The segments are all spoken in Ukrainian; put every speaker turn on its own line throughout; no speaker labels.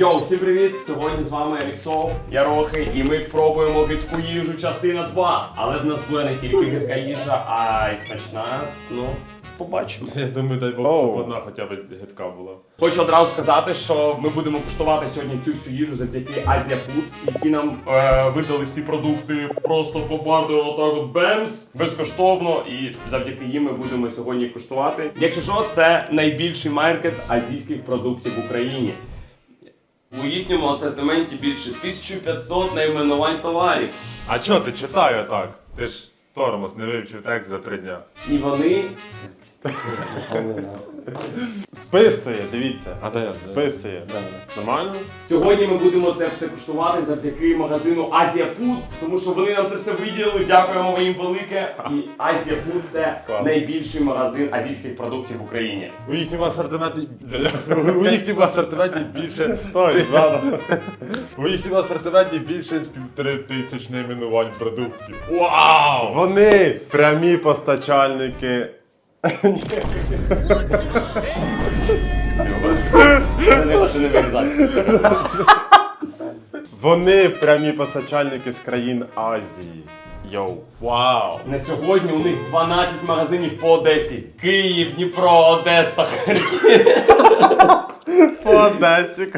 Йоу, всім привіт! Сьогодні з вами Рісов, я Рохи, і ми пробуємо гидку їжу частина 2. Але в нас буде не тільки гидка їжа, а й смачна. Ну, побачимо.
Я думаю, дай Бог,
Оу.
щоб одна хоча б гидка була.
Хочу одразу сказати, що ми будемо куштувати сьогодні цю всю їжу завдяки Азія Foods, які нам е, видали всі продукти просто побардили отак от бемс безкоштовно. І завдяки їм ми будемо сьогодні куштувати. Якщо що, це найбільший маркет азійських продуктів в Україні. У їхньому асортименті більше 1500 найменувань товарів.
А чого ти читаю так? Ти ж тормоз не вивчив текст за три дня.
І вони
Списує, дивіться.
А де?
Списує. Нормально?
Сьогодні ми будемо це все куштувати завдяки магазину Азія Foods, тому що вони нам це все виділили. Дякуємо їм велике. І Азія Foods це найбільший магазин азійських продуктів в Україні.
У їхньому асортименті. У їхньому асортименті більше.
Ой, ладно.
У їхньому асортименті більше півтори тисяч найменувань продуктів. Вау!
Вони прямі постачальники. Вони прямі постачальники з країн Азії. Йоу.
Вау!
На сьогодні у них 12 магазинів по Одесі. Київ, Дніпро, Одеса.
По Одесі.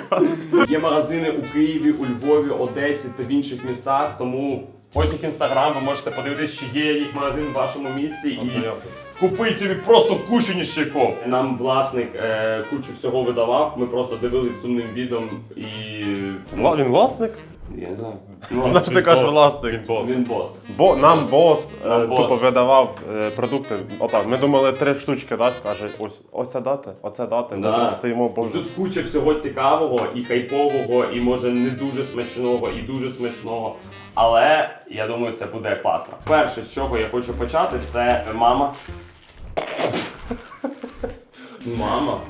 Є магазини у Києві, у Львові, Одесі та в інших містах. Тому ось їх інстаграм, ви можете подивитися, чи є їх магазин в вашому місці і купити собі просто кучу ніщиков. Нам власник е, кучу всього видавав. Ми просто дивились сумним відом і.
Він власник?
Я не знаю.
Вона
Ну,
ж ти кажеш власник.
Він бос.
він бос.
Бо нам бос е,
Нам бос.
тупо видавав е, продукти. Отак, ми думали три штучки дасть, каже, ось оце дати, оце дати. Ми
Да.
тут стоїмо, боже.
Тут куча всього цікавого і хайпового, і може не дуже смачного, і дуже смачного. Але я думаю, це буде класно. Перше, з чого я хочу почати, це мама. Мама.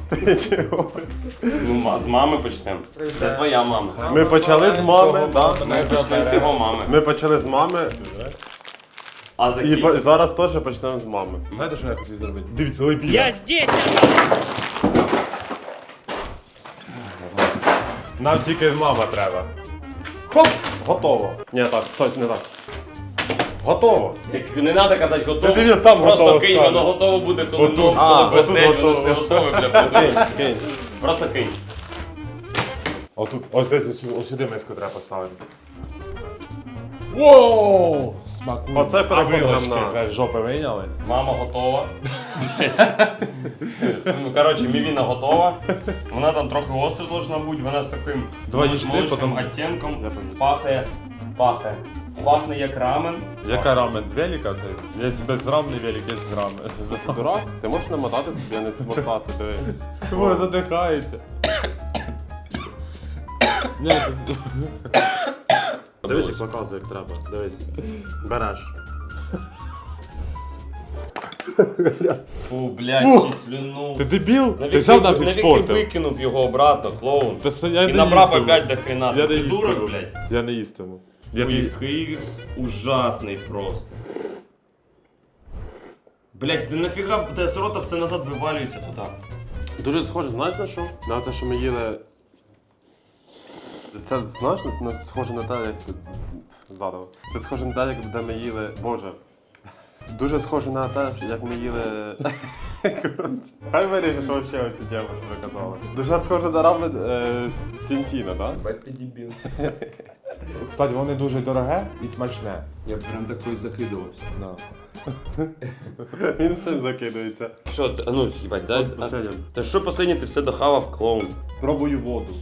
Ну, ма- з мами почнемо. Це твоя мама.
Ми почали з мами, да?
Ми почнемо з його мами.
Ми почали з мами
А за
і
ким?
зараз теж почнемо з мами.
Знаєте, що я хотів зробити? Дивіться, лебідь.
Я здесь!
Нам тільки мама треба.
Хоп! Готово. Ні, так, стой, не так. Готово.
Як не треба казати готово.
Ти він там
Просто
готово
кинь, воно готово буде, коли
Отут.
воно
А,
коли
отут
постель, воно
готово.
все готове, бля.
Кинь, кинь.
Просто кинь.
Отут, ось десь ось, ось сюди миску треба поставити.
Воу! Смакує.
Оце
А
переходимо на.
вже з жопи вийняли?
Мама готова. ну, коротше, мівіна готова. Вона там трохи остра должна бути, вона з таким
Давай їж
молочним
потім-
поміс.
Пахне, пахне. Як рамен.
Яка рамен з велика? Це є безрамний велик, є з рамен.
Дурак, ти можеш намотати собі, а не смоктати, диви.
Ой, задихається. Ні,
Дивись, як показує, як треба. Дивись. Береш.
Фу, блядь, чи слюну.
ти дебіл? Ти
Навіки,
взяв нафіг
навіки
спортив?
викинув його обратно, клоун.
Та це я
І
не
набрав
їстиму.
опять до хрена.
Я
Ти дурак,
їстиму.
блядь.
Я не їстиму. Я
який ужасний просто. Блять, ти нафіга те з рота все назад вивалюється туди.
Дуже схоже, знаєш на що? На те, що ми їли. Це знаєш, на- на- схоже на те, як заново. Це схоже на те, як де ми їли. Боже. Дуже схоже на те, як ми їли. Коротше, Хай вирішиш вообще оці теми, що ви казали. Дуже схоже на рамен е, Тінтіна, так?
Бать ти дебіл.
Кстати, воно дуже дороге і смачне.
Я прям такой закидувався.
Да.
Він всім закидується.
Що, ти- а ну, їбать, дай.
От последнє.
Та що останнє ти все дохавав клоун?
Пробую воду.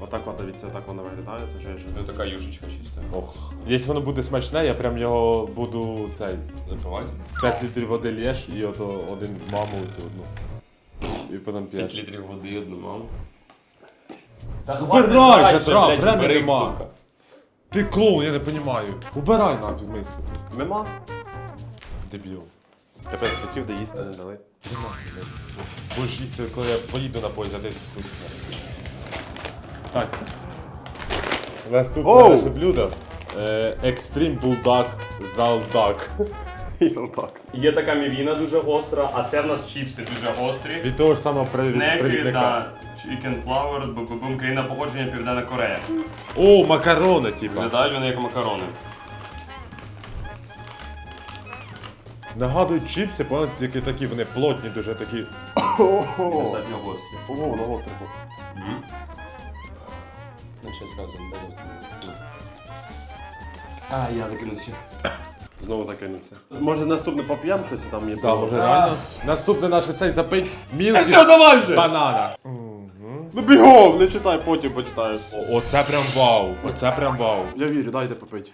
Отак от, дивіться, отак воно виглядає, це жежа.
Ну така юшечка чиста.
Ох. Якщо воно буде смачне, я прям його буду цей.
Запивати?
5 літрів води лєш і ото один маму цю одну. І потім
5
п'єш.
літрів води одну маму. Та
Петра,
блядь,
времени
бери,
нема.
сука.
Ти клоун, я не розумію. Убирай нафіг миску.
Нема?
Дебіл.
Тепер хотів, де їсти не дали.
Будеш їсти, коли я поїду на поїзд, а ти вкусно. Так. Наступне
Оу!
наше блюдо. Е, Bulldog Залдак.
Є така мівіна дуже гостра, а це в нас чіпси дуже гострі.
Від того ж самого
Снеки
привідника.
та Chicken Flour, бу-бу-бум, країна походження Південна Корея.
О, макарони, типа.
Виглядають вони як макарони.
Нагадують чіпси, поняли, тільки такі вони плотні, дуже такі.
Достатньо гості.
Ого, воно гостре.
Ну, ще зразу без А, я закину ще.
Знову закинувся. Може наступне поп'ємо щось там є?
Так, може реально. Наступне наше цей запить мілкі
Все, давай вже!
банана.
Ну бігом, не читай, потім почитаєш.
О, Оце прям вау. Оце прям вау.
Я вірю, дайте попити.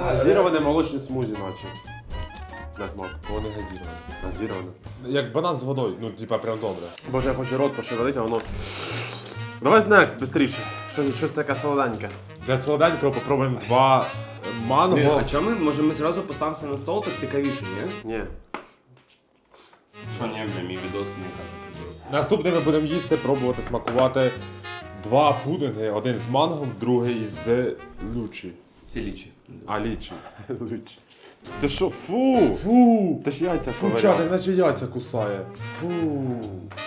Газіроване молочне смузі, наче. На смак.
Вони газіровані.
Газіроване.
Як банан з водою, ну типа прям добре.
Боже, я хочу рот пошевелити, а воно. Давай next, быстріше. Щось, щось таке солоденьке.
Для солоденького попробуємо два
Блін,
манго.
а чому ми, може ми зразу поставимося на стол, так цікавіше, ні?
Ні.
Що ні, бля, мій відос не каже.
Наступне ми будемо їсти, пробувати смакувати два пудинги. Один з манго, другий з лючі.
Всі лічі.
А лічі.
Лучше. Ти що, фу!
Фу!
Ти ж яйця
Фу,
ковиряв.
чак, наче яйця кусає. Фу.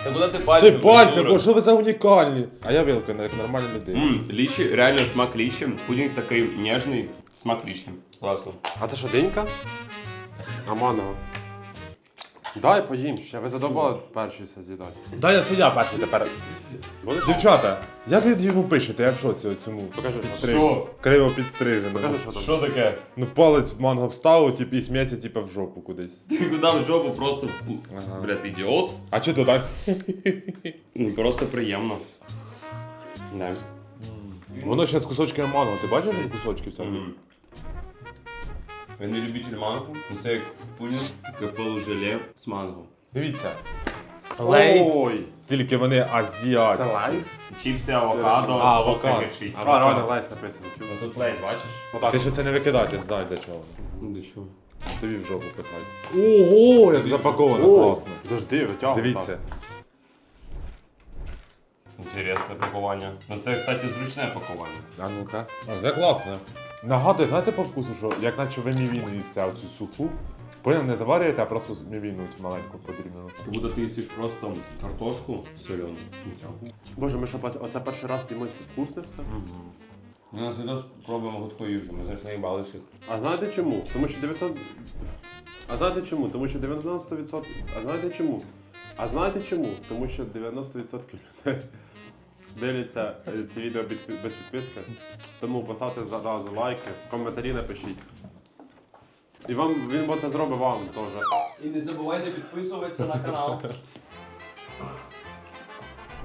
Та куди ти
Ти
пальцем?
пальцем, бо що ви за унікальні? А я вилка, як нормальна людина.
Ммм, лічі, реально смак лічі. Пудінг такий ніжний, смак лічі. Класно.
А це що, денька? А манго? Дай поїм, ще ви задобали перший все з'їдати.
Дай я суддя перший тепер.
Будеш?
Дівчата, як ви йому пишете? Я в шоці цьому?
Покажи, що.
Криво, криво підстрижено.
Покажи, що там.
Що таке?
Ну палець в манго вставив, типу, і сміється, типу, в жопу кудись.
Ти куди в жопу просто, в-
Ага.
блядь, ідіот.
А чи то так?
Ну просто приємно. Да.
Воно ще з кусочками манго. Ти бачиш які кусочки всякі?
Мгм. Він не любитель манго. Ну, Це як пудінг, капелу желе з манго.
Дивіться.
Ой!
Тільки вони азіатські.
Це лайс?
Чіпси, авокадо,
А, авокадо.
гірчиця.
А, реально лайс написано.
Ну тут лейс, бачиш?
Отак.
Ти ще це не викидати, знай для чого.
Ну до чого?
Тобі в жопу пихай. Ого, як запаковано класно.
Дожди, витягуй.
Дивіться.
Інтересне пакування. Ну це, кстати, зручне пакування.
А ну-ка. О, це класно. Нагадує, знаєте по вкусу, що як наче ви мівіну їсте, а цю суху. Поняв, не заварюєте, а просто мівіну цю маленьку подрібну.
Як будто ти їсиш просто картошку солену.
Боже, ми що, оце перший раз їмо вкусне все?
Ми на зараз пробуємо готову їжу, ми зараз наїбали всіх.
А знаєте чому? Тому що 900... А знаєте чому? Тому що 90%... А знаєте чому? А знаєте чому? Тому що 90% людей дивляться е, ці відео без підписки. Тому поставте зразу лайки, коментарі напишіть. І вам він бо це зробить вам теж.
І не забувайте підписуватися на канал.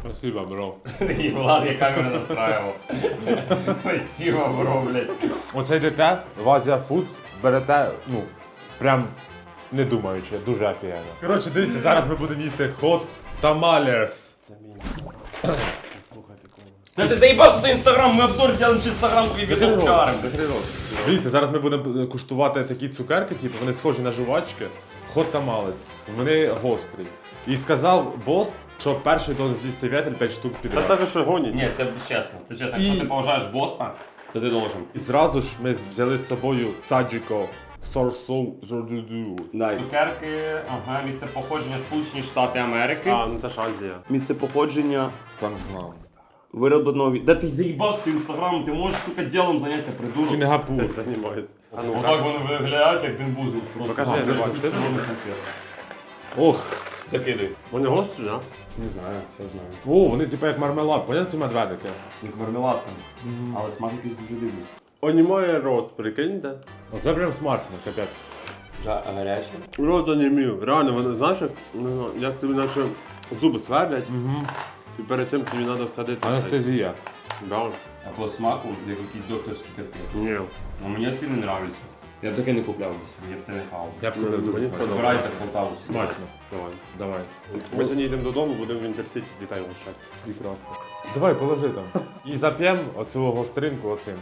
Спасибо, бро.
І Влад, я камеру настраював. Спасибо, бро, блядь.
Оце йдете в Азія Фуд, берете, ну, прям не думаючи, дуже офігенно. Коротше, дивіться, зараз ми будемо їсти хот тамалерс.
Це мій.
Да ти заїбався свій інстаграм, ми обзор делаем через інстаграм твій відео вчарим.
Дивіться, зараз ми будемо е, куштувати такі цукерки, типу, вони схожі на жувачки. Хот тамалес. Вони гострі. І сказав бос, що перший должен з'їсти вятель 5 штук
Та
підряд.
тебе що гонять?
Ні, це чесно. Це чесно.
І-
Якщо ти поважаєш боса, то ти должен.
І зразу ж ми взяли з собою саджіко сорсоу зордуду.
Да. Цукерки, ага, місце походження Сполучені Штати Америки.
А, ну це ж Азія.
Місце походження
Санкнан.
Виробленого від... Да ти заїбався інстаграмом, ти можеш, сука, ділом зайнятися, придурок.
Сінгапур.
А ну
Отак вони виглядають, як бенбузил. Просто
Покажи, я не бачу.
Ох.
Закидай.
Вони гострі, да?
Не знаю, я знаю.
О, вони типу як мармелад, поняв ці медведики?
Як мармеладка. Але смак якийсь дуже дивний.
Онімає рот, прикиньте.
Оце прям смачно, капець.
А гаряче?
Рот онімів. Реально, вони, знаєш, як, не знаю, як тобі наче зуби сверлять,
Угу.
І перед цим тобі треба всадити.
Анестезія.
Да.
А по смаку, як якийсь докторський конфет.
Ні.
Ну мені ці не нравляться. Я б таке не купляв би собі, я б це не хавав.
Я б купив дуже
подобається.
Вибирайте Полтаву собі.
Смачно.
Давай.
Давай.
Ми сьогодні йдемо додому, будемо в Інтерсіті дітей гощати.
Прекрасно. Давай, положи там. І зап'ємо оцю гостринку оцим.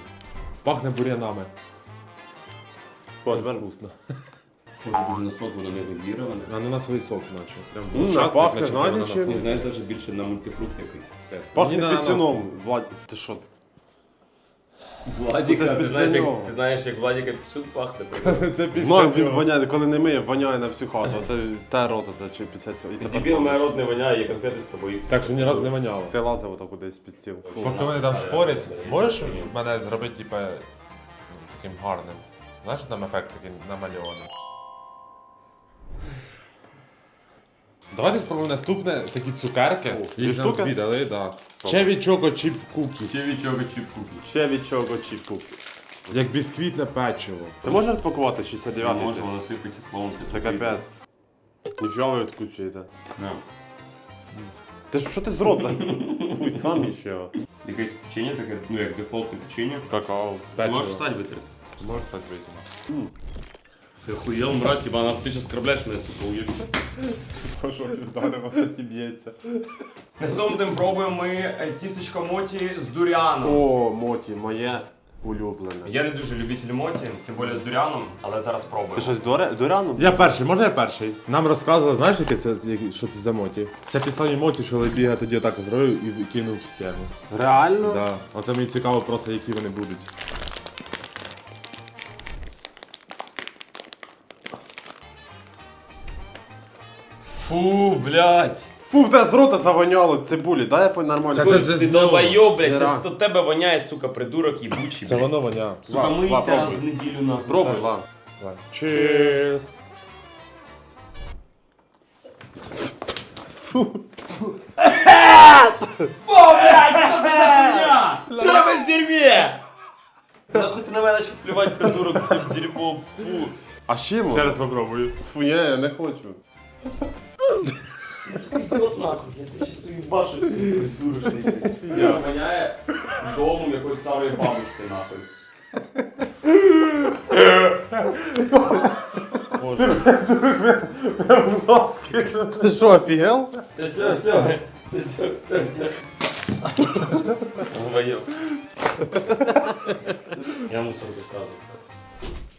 Пахне бур'янами. Вкусно.
Схоже дуже на сок, воно не газіроване.
Ананасовий сок, наче. Прям ужасно,
а пахне,
наче
знаєте,
ананасовий.
чим?
Не знаєш, навіть більше на мультифрукт якийсь.
Пахне
Мені на
пісюном, Влад. Ти що?
Владіка, ти знаєш, як, ти знаєш, як Владіка пішут пахне.
Це
Ну, він воняє, коли не миє, воняє на всю хату. Це те рота, це чи після цього. І тепер
дебіл, моя рот не воняє, є конфети з тобою.
Так що ні разу не воняло.
Ти лазив отак кудись під стіл.
Поки вони там спорять, можеш мене зробити, типу, таким гарним? Знаєш, там ефект такий намальований. Давайте спробуємо наступне такі цукерки.
О,
Їх
штуки?
віддали, да. Чеві чоко чіп кукі.
Ще від чого чіп купі.
Ще від чого чіпку.
Як бісквітне печиво.
Ти можеш розпакувати 69-й?
Може, воно сипеться клоунки.
Це капець. Ніфіга ви відкручуєте.
Не.
Ти ж- що ти з рота? Фуй, сам ще.
Якесь печення таке, ну як дефолтне печення.
Какао.
Печиво.
Можеш стать витерти.
Можеш так вийти.
Ти охуєл, мразь, ібана, ти ще скрабляєш мене, сука, уїдеш.
Що вдарив, це ті б'ється.
Наступним пробуємо ми е, тістечко моті з дуріаном.
О, Моті, моє улюблене.
Я не дуже любитель моті, тим більше з дуріаном, але зараз
Ти
пробуємо.
щось доре- дуряну?
Я перший, можна я перший? Нам розказували, знаєш, яке це, які- що це за моті? Це ті самі моті, що Лебіга тоді отак зробив і кинув в стіну.
Реально?
Да. Оце мені цікаво просто, які вони будуть.
Фу, блядь.
Фу, в тебе з рота завоняло цибулі, дай я по нормально.
Це- це-
Ти
з нього.
блядь, це
Дира.
з тебе воняє, сука, придурок їбучий,
Це
блядь.
воно воня.
Сука,
Ва,
миється
ва,
раз
пробуй.
в неділю нахуй.
Пробуй, ла.
Cheers.
Тебе в дерьмі! Нахуй ти на мене ще плювати, придурок, цим дерьмом, фу.
А з чим?
Ще раз попробую.
Фу, ні, я не хочу.
Ідіот нахуй, я тебе ще свої башу, придурочний.
Я воняє домом якоїсь старої бабушки нахуй. Боже.
Ти що, офігел?
Та все, все, все, все, все. Долбайоб. Я мусор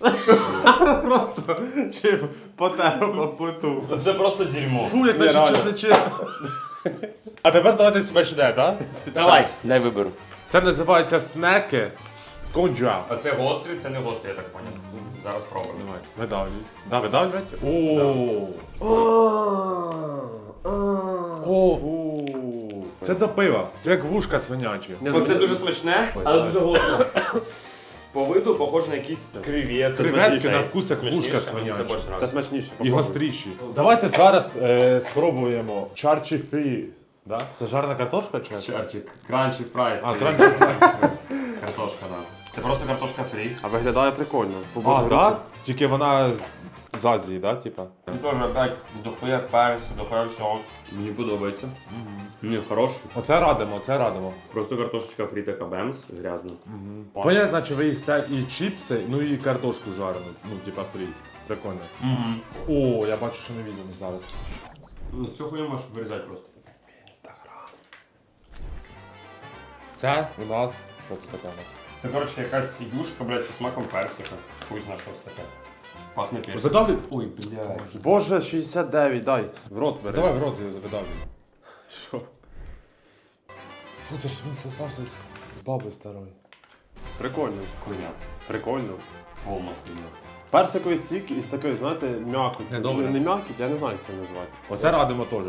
розказую.
Чи потерв об плиту?
Це просто дерьмо.
Фу, як наче
реально.
чесно. А тепер давайте смачне, так?
Давай, дай виберу.
Це називається снеки конджа.
А це гострий, це не гострий, я так поняв. Зараз пробуємо.
Давай, видавлюй. Да, видавлювати? О. О.
Фу.
Це до пива. Це як вушка свинячі.
Ну,
Оце дуже смачне, але дуже гостре. По виду похоже на якісь креветки.
Креветки на вкус як вушка
Це
свиняча.
Це смачніше.
І гостріші. Давайте зараз е, спробуємо чарчі фрі. Да? Це жарна картошка чи?
Чарчі. Кранчі фрайс.
А, кранчі фрайс.
Картошка, так. Це просто картошка фрі.
А виглядає прикольно.
А, так? Тільки вона з, з Азії, да, типа?
Тут теж опять дохуя перцю, дохуя всього. Мені подобається. Ні, хороший.
Оце радимо, це радимо.
Просто картошечка фрі така бемс, грязна.
Понятно, наче ви їсте і чіпси, ну і картошку жарену. Ну, типа фрі. Прикольно.
Угу.
О, я бачу, що не відео зараз.
Ну, цю хуйню можеш вирізати просто.
Це у нас. Що це таке у нас?
Це, коротше, якась юшка, блядь, зі смаком персика. Хуй зна, що це таке. Пахне персиком.
Видавлюй?
Ой, блядь.
Боже, 69, дай. В рот бери.
Давай в рот я видавлю.
Що?
Фу, це ж він сосався з баби старої.
Прикольно.
Хуйня.
Прикольно.
Повна хуйня.
Персиковий стік із такою, знаєте, м'якоть.
Не, добре.
Не м'якоть, я не знаю, як це назвати.
Оце радимо теж.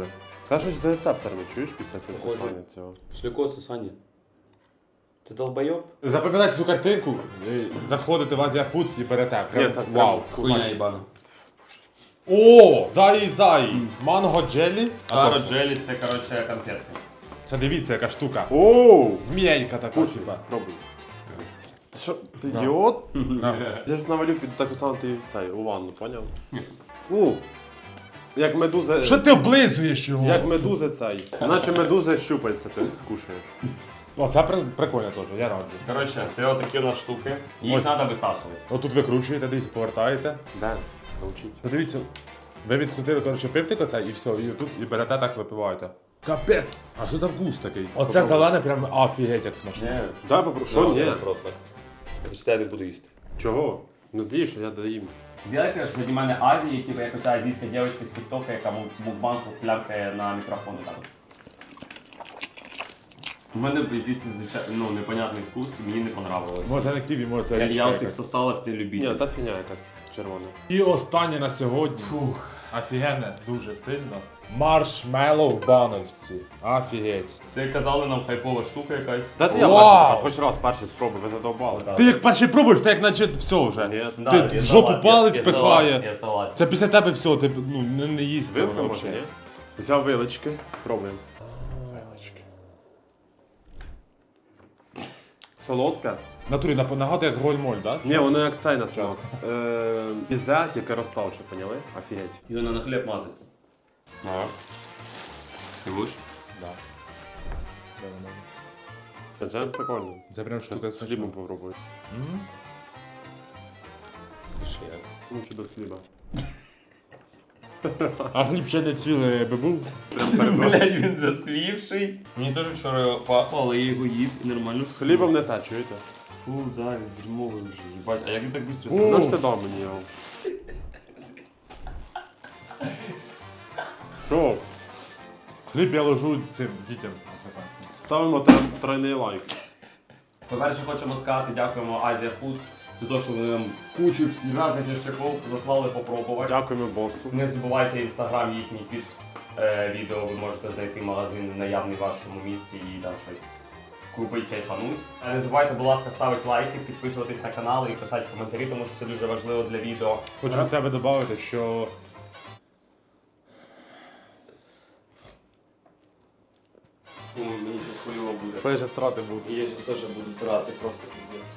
Це щось з рецепторами, чуєш після цього сосання цього?
Шлякот Сусані. Ти долбайоб?
Запам'ятайте цю картинку, і заходите в Азія Фудс і берете. Прям
Ні, це
вау.
Хуйня їбана.
О! Заї заї! Манго джелі. А
Таро
точно.
джелі це, коротше, конфетки.
Це дивіться, яка штука.
Оу!
Змієнька така, типа.
пробуй. Ти що, ти
Да.
ідіот? Я ж навалю піду так само ти цей, у ванну, поняв? У! Як медуза...
Що ти облизуєш його?
Як медуза цей. Наче медуза щупальця ти скушаєш.
О, це при- прикольно теж, я раджу.
Коротше, це отакі у нас штуки. Їх
Ось.
треба висасувати.
Отут викручуєте, дивіться, повертаєте.
Де? Научіть.
Подивіться, ви відкрутили, коротше, пивтик оце і все, і тут і берете так випиваєте. Капець! А що за вкус такий? Оце
Попробуй.
зелене прям офігеть як смачне.
Дай попрошу. Що ні?
Просто. Я без тебе не буду їсти.
Чого? Ну з'їж, я доїм.
Зробите ж від мене Азії, типу як оця азійська дівчинка з Тіктока, яка му- мукбанку плямкає на мікрофон. Так. У мене якийсь незвичай- ну, непонятний вкус, мені не понравилось.
Може не ківі, може це
Я,
річка
я оцих
якась.
сосалок не
Ні, це фігня якась червона.
І останнє на сьогодні. Фух. Офігенне, дуже сильно. Маршмеллоу в баночці. Офігеть.
Це казали нам хайпова штука якась.
Дайте я
Вау!
перший, хоч раз перший спробую, ви задовбали.
Ти як перший пробуєш, ти як наче все вже.
Да,
Ти
я
в жопу палець
я- я
пихає.
согласен, Я согласен.
Це після тебе все, ти ну, не, не їсть
Вилка
воно
може, ні?
взагалі.
Взяв вилочки, пробуємо. Солодка?
В Натурі нап- нагадує як голь-моль, так?
Ні, воно як цей на смак. Е, Бізе, тільки розтовче, поняли? Офігеть.
Його на хліб мазати. Ага. Ти будеш?
Да. Да, нормально.
Це прикольно.
Це прям штука
З хлібом попробую.
М?
Лучше без хліба.
А хліб ще не цілий би був.
Прям
Блять, він засвівший. Мені теж вчора пахло, але я його їв і нормально
З хлібом не те, чуєте?
Фу, да, він дерьмовий вже. Їбать, а як він так швидко.
Ну ж ти дав мені його. Що?
Хліб я ложу цим дітям.
Ставимо тр- тройний лайк.
По-перше, хочемо сказати, дякуємо Азія Foods за те, що вони нам кучу різних шляхів заслали попробувати.
Дякуємо босу.
Не забувайте інстаграм їхній під е, відео, ви можете знайти магазин наявний в вашому місті і там щось купити, кайфануть. Не забувайте, будь ласка, ставити лайки, підписуватись на канал і писати коментарі, тому що це дуже важливо для відео.
Хочу від себе додати, що
мені щось хуйово буде.
Пише срати буду.
І я зараз теж буду срати просто піздець.